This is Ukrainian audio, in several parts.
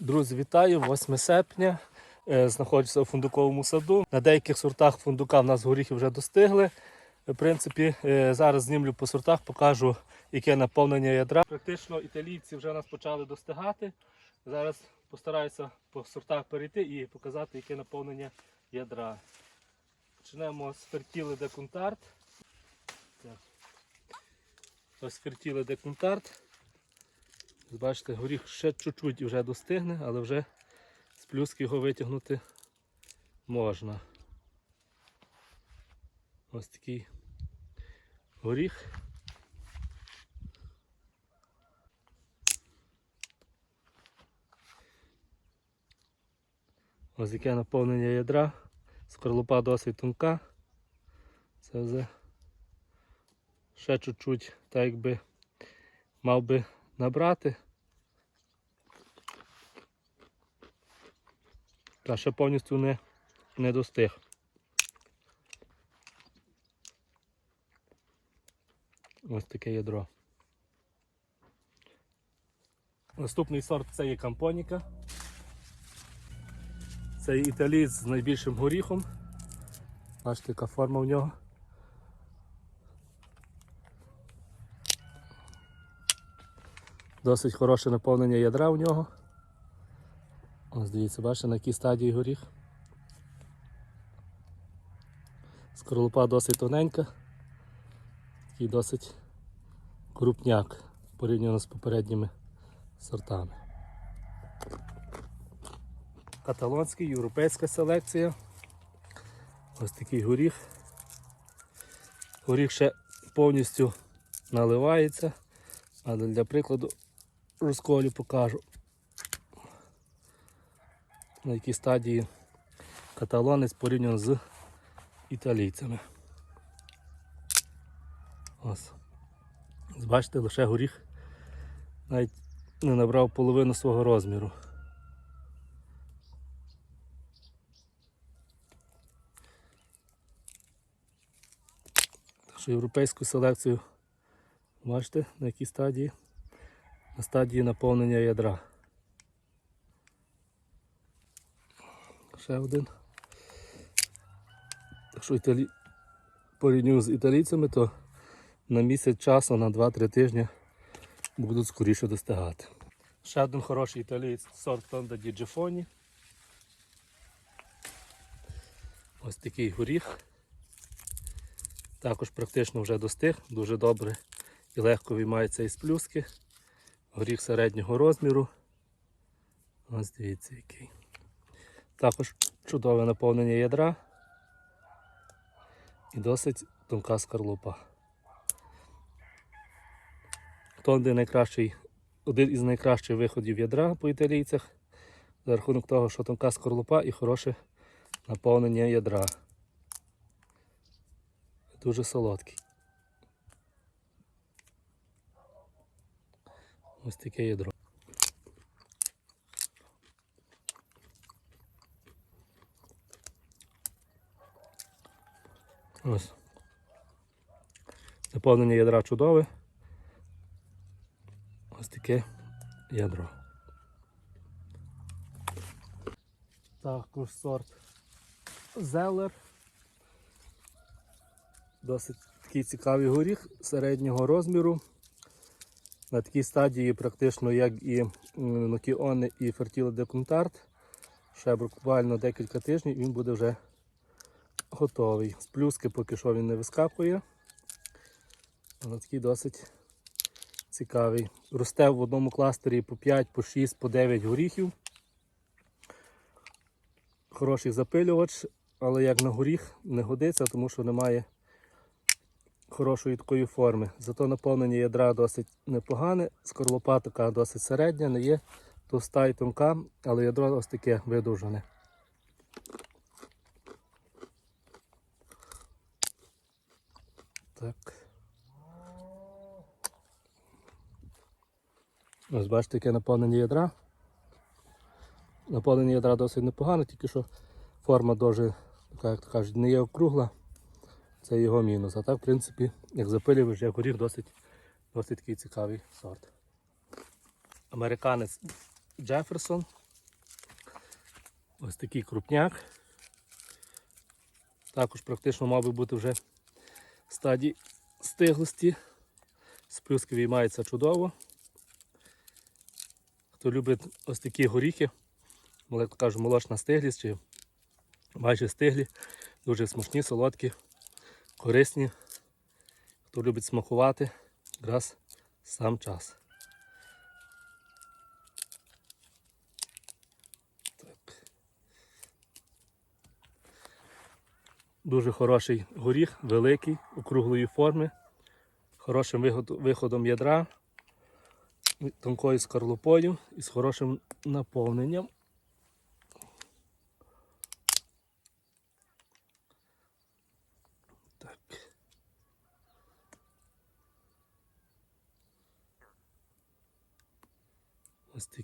Друзі, вітаю! 8 серпня. Е, Знаходжуся у фундуковому саду. На деяких сортах фундука в нас горіхи вже достигли. В принципі, е, зараз знімлю по сортах, покажу, яке наповнення ядра. Практично італійці вже нас почали достигати. Зараз постараюся по сортах перейти і показати, яке наповнення ядра. Почнемо з фертіли де кунтарт. Ось фертіли де кунтарт. Бачите, горіх ще чуть-чуть вже достигне, але вже з плюски його витягнути можна. Ось такий горіх. Ось яке наповнення ядра. Скорлупа досить тонка. Це вже ще чуть-чуть, так якби мав би набрати. Та ще повністю не, не достиг. Ось таке ядро. Наступний сорт це є кампоніка. Це італієць з найбільшим горіхом. Бачите, яка форма в нього. Досить хороше наповнення ядра у нього. Ось дивіться, бачите, на якій стадії горіх. Скорлупа досить тоненька. Такий досить крупняк порівняно з попередніми сортами. Каталонський, європейська селекція. Ось такий горіх. Горіх ще повністю наливається, але для прикладу розколю покажу. На якій стадії каталонець порівняно з італійцями. Ось. Бачите, лише горіх навіть не набрав половину свого розміру. Європейську селекцію бачите на якій стадії? На стадії наповнення ядра. Ще один. Якщо італі... порівнюю з італійцями, то на місяць часу, на 2-3 тижні будуть скоріше достигати. Ще один хороший італієць сорт Тонда Діджифоні. Ось такий горіх. Також практично вже достиг, дуже добре і легко виймається із плюски. Горіх середнього розміру. Ось дивіться який. Також чудове наповнення ядра і досить тонка скорлупа. Тонди найкращий, один із найкращих виходів ядра по італійцях за рахунок того, що тонка скорлупа і хороше наповнення ядра. Дуже солодкий. Ось таке ядро. Ось. Наповнення ядра чудове. Ось таке ядро. Також сорт Зелер. Досить такий цікавий горіх середнього розміру. На такій стадії практично як і Нокіони і Фертіло де. Ще буквально декілька тижнів він буде вже готовий. З плюски поки що він не вискакує. Але такий досить цікавий. Росте в одному кластері по 5, по 6, по 9 горіхів. Хороший запилювач, але як на горіх не годиться, тому що немає хорошої такої форми. Зато наповнення ядра досить непогане, скорлупа така досить середня, не є товста і тонка, але ядро ось таке видовжене. Так. Ось бачите, яке наповнення ядра. Наповнення ядра досить непогане, тільки що форма дуже, як то кажуть, не є округла. Це його мінус. А так, в принципі, як запилювач, як горіх досить, досить такий цікавий сорт. Американець Джеферсон. Ось такий крупняк. Також практично мав би бути вже в стадії стиглості. З плюски виймається чудово. Хто любить ось такі горіхи, як кажу, молочна стиглість чи майже стиглі, дуже смачні, солодкі, корисні. Хто любить смакувати, якраз сам час. Так. Дуже хороший горіх, великий, округлої форми, хорошим виходом ядра, тонкою скорлупою і з хорошим наповненням. Так.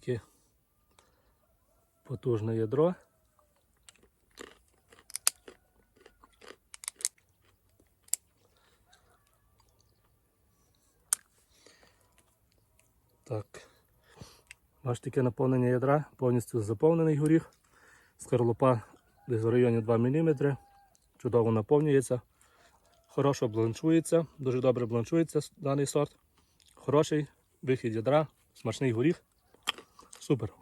Таке потужне ядро. Так. Бачите, таке наповнення ядра, повністю заповнений горіх. Скорлупа десь в районі 2 мм. Чудово наповнюється. Хорошо бланчується, дуже добре бланчується даний сорт. Хороший вихід ядра, смачний горіх. Супер.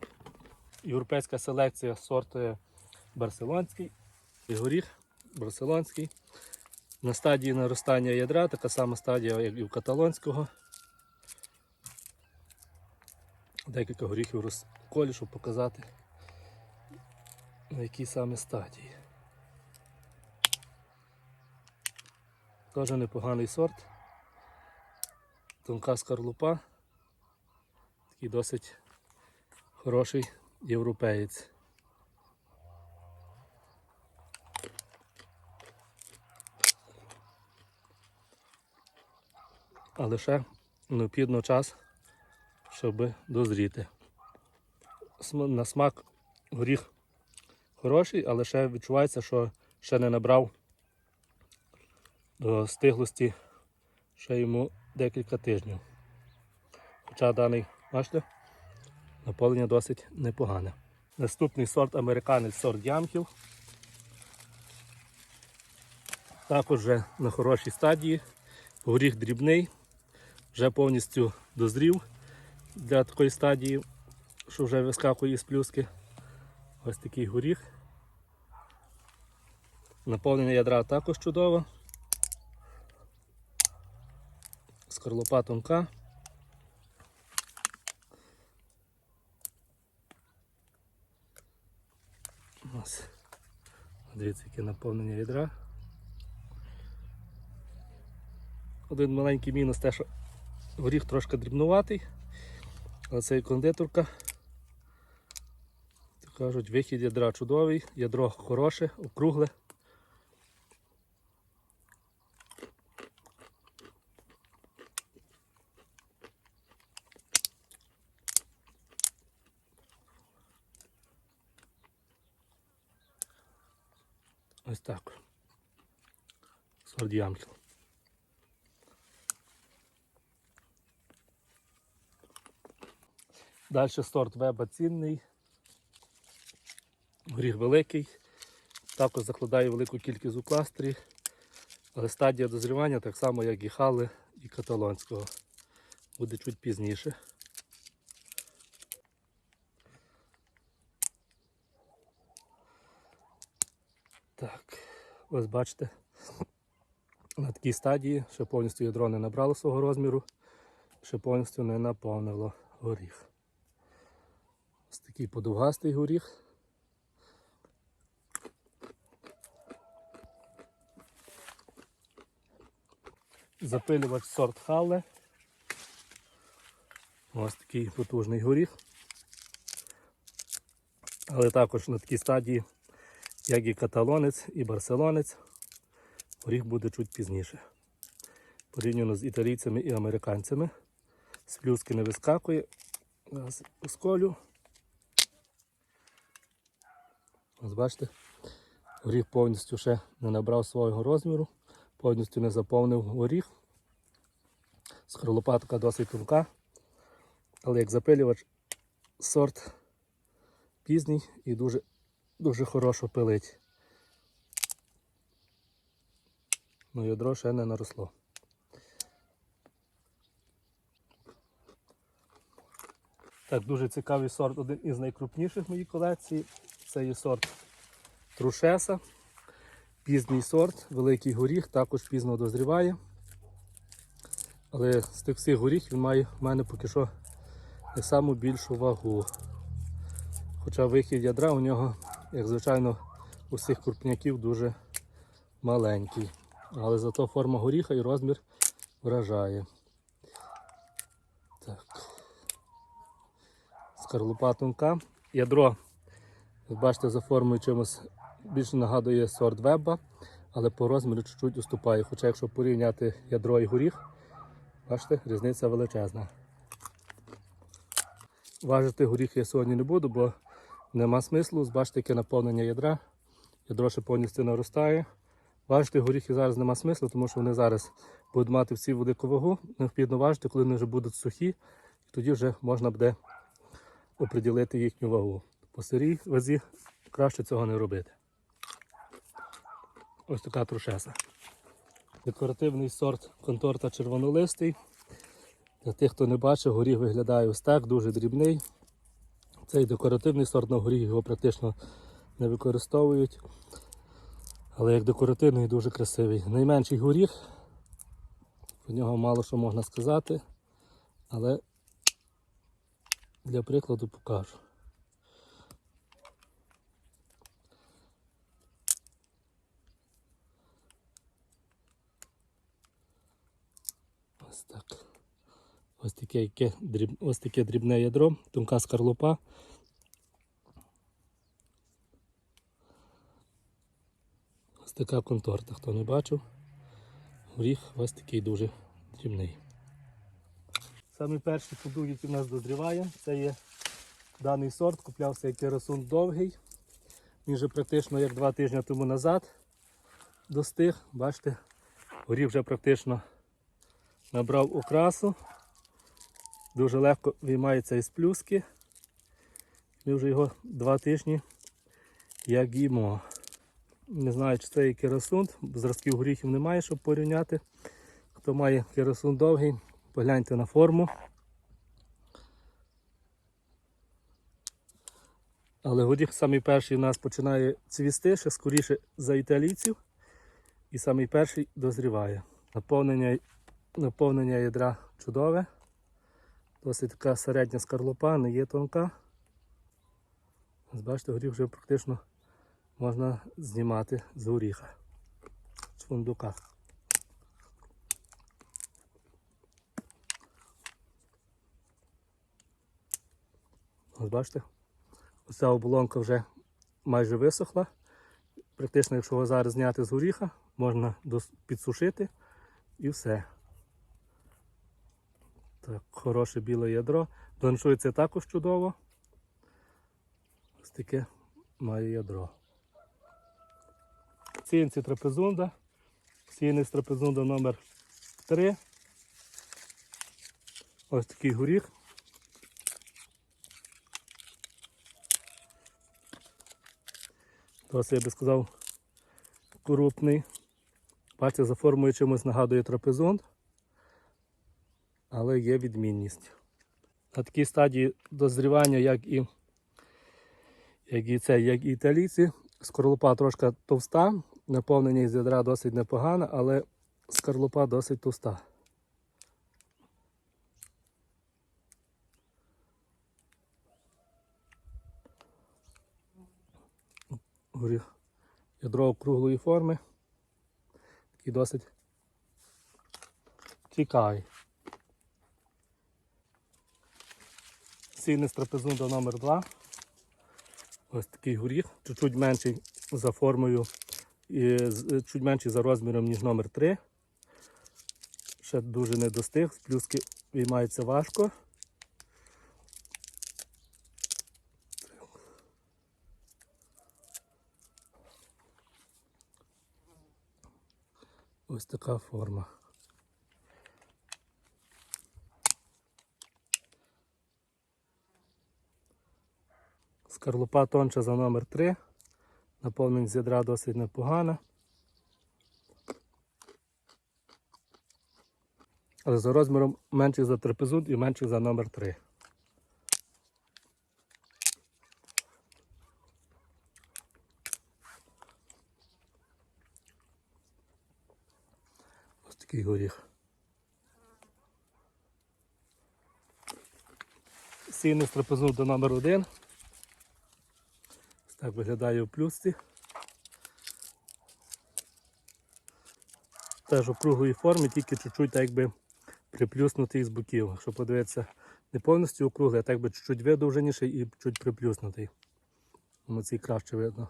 Європейська селекція сорт е, барселонський. І горіх барселонський. На стадії наростання ядра, така сама стадія, як і у каталонського. Декілька горіхів розколю, щоб показати, на якій саме стадії. Теж непоганий сорт. Тонка скорлупа. Такий досить хороший європеєць. А лише необхідно час, щоб дозріти. На смак горіх хороший, але ще відчувається, що ще не набрав до стиглості ще йому декілька тижнів. Хоча даний, бачите, наповнення досить непогане. Наступний сорт американець сорт ямків. Також вже на хорошій стадії. Горіх дрібний, вже повністю дозрів для такої стадії, що вже вискакує з плюски. Ось такий горіх. Наповнення ядра також чудово. Скорлупа тонка. Ось. Дивіться, яке наповнення ядра. Один маленький мінус те, що горіх трошки дрібнуватий, але це і кондитерка. Кажуть, вихід ядра чудовий, ядро хороше, округле. Ось так. Ямків. Далі сорт веба цінний. Горіх великий. Також закладає велику кількість у кластері. Але стадія дозрівання так само, як і хали і каталонського. Буде чуть пізніше. Так, ось бачите, на такій стадії ще повністю ядро не набрало свого розміру, ще повністю не наповнило горіх. Ось такий подовгастий горіх. Запилювач сорт Халле. Ось такий потужний горіх. Але також на такій стадії, як і каталонець, і барселонець, горіх буде чуть пізніше. Порівняно з італійцями і американцями. З плюски не вискакує. Зараз сколю. Ось бачите, горіх повністю ще не набрав свого розміру, повністю не заповнив горіх. Скорлупа така досить тонка, але як запилювач сорт пізній і дуже дуже хорошо пилить. Ну, ядро ще не наросло. Так, дуже цікавий сорт, один із найкрупніших в моїй колекції. Це є сорт Трушеса. Пізній сорт, великий горіх, також пізно дозріває. Але з тих всіх горіх він має в мене поки що не саму більшу вагу. Хоча вихід ядра у нього, як звичайно, у всіх крупняків дуже маленький. Але зато форма горіха і розмір вражає. Так. Скорлупа тонка. Ядро, як бачите, за формою чимось більше нагадує сорт веба, але по розміру чуть-чуть уступає. Хоча якщо порівняти ядро і горіх, бачите, різниця величезна. Важити горіхи я сьогодні не буду, бо нема смислу. Бачите, яке наповнення ядра. Ядро ще повністю наростає. Важити горіхи зараз нема смислу, тому що вони зараз будуть мати всі велику вагу. Необхідно важити, коли вони вже будуть сухі, тоді вже можна буде оприділити їхню вагу. По сирій вазі краще цього не робити. Ось така трушеса. Декоративний сорт конторта червонолистий. Для тих, хто не бачив, горіх виглядає ось так, дуже дрібний. Цей декоративний сорт на горіх його практично не використовують. Але як декоративний дуже красивий. Найменший горіх. Про нього мало що можна сказати. Але для прикладу покажу. Ось так. Ось таке. Ось таке дрібне ядро, тонка скорлупа. Ось така конторта, хто не бачив. Горіх ось такий дуже дрібний. Самий перший продукт, який в нас дозріває, це є даний сорт. Куплявся як керосун довгий. Він вже практично як два тижні тому назад достиг. Бачите, горіх вже практично набрав окрасу. Дуже легко виймається із плюски. Ми вже його два тижні як їмо. Не знаю, чи це є керосунд, зразків горіхів немає, щоб порівняти. Хто має керосун довгий, погляньте на форму. Але горіх самий перший у нас починає цвісти, ще скоріше за італійців. І самий перший дозріває. Наповнення, наповнення ядра чудове. Досить така середня скорлупа, не є тонка. Бачите, горіх вже практично можна знімати з горіха, з фундука. Ось бачите, оця оболонка вже майже висохла. Практично, якщо його зараз зняти з горіха, можна підсушити і все. Так, хороше біле ядро. Бланшується також чудово. Ось таке має ядро. Сіянці трапезунда. Сіянець трапезунда номер 3 Ось такий горіх. Досить, я би сказав, крупний. Бачите, за формою чимось нагадує трапезунд, але є відмінність. На такій стадії дозрівання, як і, як і це, як і італійці, скорлупа трошки товста, наповнення із ядра досить непогане, але скорлупа досить товста. Горіх ядро круглої форми. Такий досить цікавий. Сінець трапезунда номер 2 Ось такий горіх, чуть-чуть менший за формою і з- чуть менший за розміром, ніж номер 3 Ще дуже не достиг, плюски виймається важко. Ось така форма. Скорлупа тонша за номер 3 Наповненість ядра досить непогана. Але за розміром менший за трапезунт і менший за номер 3. Ось такий горіх. Сіни трапезунт до номер 1. Так виглядає у плюсці. Теж округлої форми, тільки чуть-чуть так якби приплюснутий з боків. Якщо подивитися, не повністю округлий, а так би чуть-чуть видовженіший і чуть приплюснутий. Цей краще видно.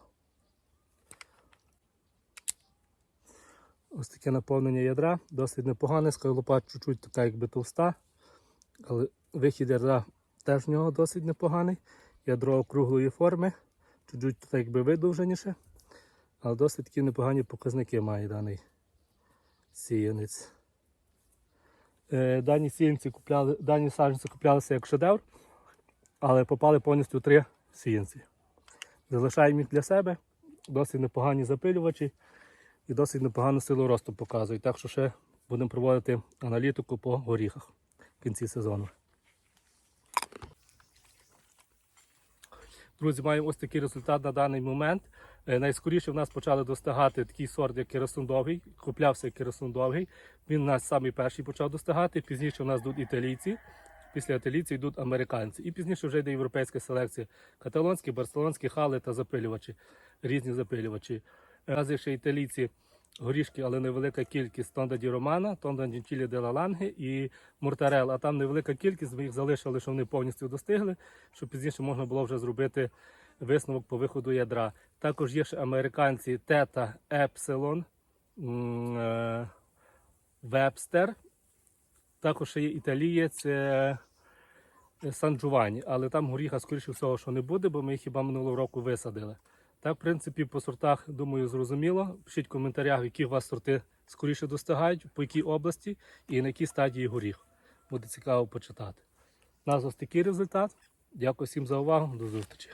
Ось таке наповнення ядра, досить непогане, скорлупа чуть-чуть така якби товста, але вихід ядра теж в нього досить непоганий. Ядро округлої форми, чуть-чуть так якби видовженіше, але досить такі непогані показники має даний сіянець. Е, Дані сіянці купляли, дані саджанці куплялися як шедевр, але попали повністю три сіянці. Залишаємо їх для себе, досить непогані запилювачі і досить непогану силу росту показують. Так що ще будемо проводити аналітику по горіхах в кінці сезону. Друзі, маємо ось такий результат на даний момент. Е, Найскоріше в нас почали достигати такий сорт, як керосундовий. Куплявся керосундовий. Він у нас самий перший почав достигати. Пізніше в нас йдуть італійці. Після італійців йдуть американці. І пізніше вже йде європейська селекція. Каталонські, барселонські хали та запилювачі, різні запилювачі. У ще італійці горішки, але невелика кількість Тонда ді Романа, Тонда Дінчілі де ла Ланге і Муртарел. А там невелика кількість, ми їх залишили, що вони повністю достигли, щоб пізніше можна було вже зробити висновок по виходу ядра. Також є ще американці Тета Епсилон, е, Вебстер. Також є італієць е, Сан Джованні, але там горіха, скоріше всього, що не буде, бо ми їх хіба минулого року висадили. Так, в принципі, по сортах, думаю, зрозуміло. Пишіть в коментарях, які у вас сорти скоріше достигають, по якій області і на якій стадії горіх. Буде цікаво почитати. У нас ось такий результат. Дякую всім за увагу. До зустрічі.